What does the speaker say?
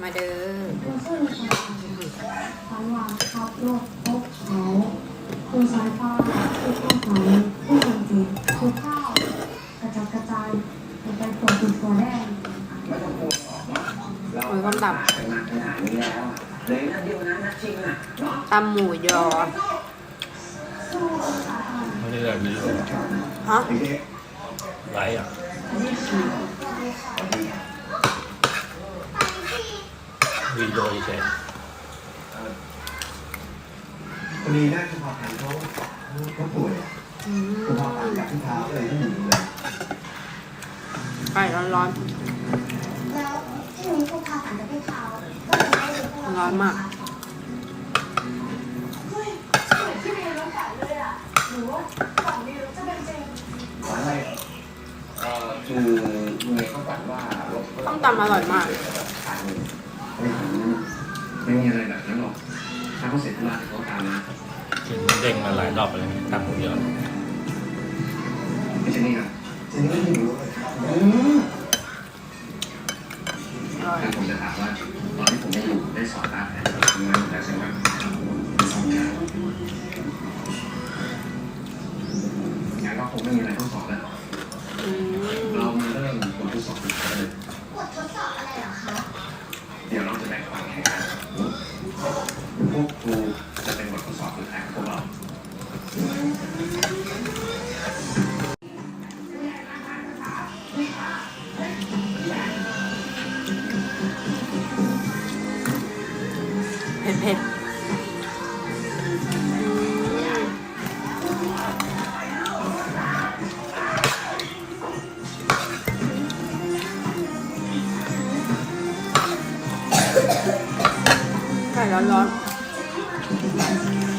มาเด้อคุณชื่อค่ะฝันหวานขับรถพบเขาคุณสายฟ้าคือข้าวหอมผู้คนจีบคือข้าวกระจัดกระจายเป็นตัวติดตัวแดงตัวหรอกหมูส้มตเป็นมาขนาดนี้แล้วอะเลยนั่นเดียวนะนัดชิงอะเนาะำตำหมูยอไม่ได้แบบนี้ฮะไรอะ วีโดยเฉยพอดีแม่คุณพ่อพันธุ์เขาเขาป่วยอืมคุณพ่อพันธุ์กับที่เท้าก็เลยต้องหนีเลยไก่ร้อนแล้วที่นี้ผู้พาฝันจะไปเขาก็เลยได้รู้ว่าๆร้อนมาก เฮ้ยสวยที่มีน้องฝันเลยอะหรือว่าฝันดีแล้วจะเป็นจริงขออะไรเอ่อคือเมย์เขาฝันว่ารถต้มตำอร่อยมากผ่านไม่ถึง ไม่มีอะไรแบบนั้นหรอก ถ้าเขาเสร็จธุระเดี๋ยวเขาตามนะกินเด้งมาหลายรอบเลยตักหมูเยอะไม่ใช่นี่ครับทีนี้ไม่รู้เลยอืมอร่อยถ้าผมจะถามว่าตอนที่ผมไม่อยู่ได้สอนรับไหมทำงานแต่ใช่ไหมสอนงานงานก็คงไม่มีอะไรต้องสอนแล้วอืมเรามาเริ่มบททดสอบกันเลยบททดสอบอะไรเหรอคะ เดี๋ยวเราจะแบ่งฝั่งแข่งกัน พวกครูจะเป็นบททดสอบสุดท้ายของพวกเราเผ็ดเผ็ดไก่ร้อนๆ Thank you.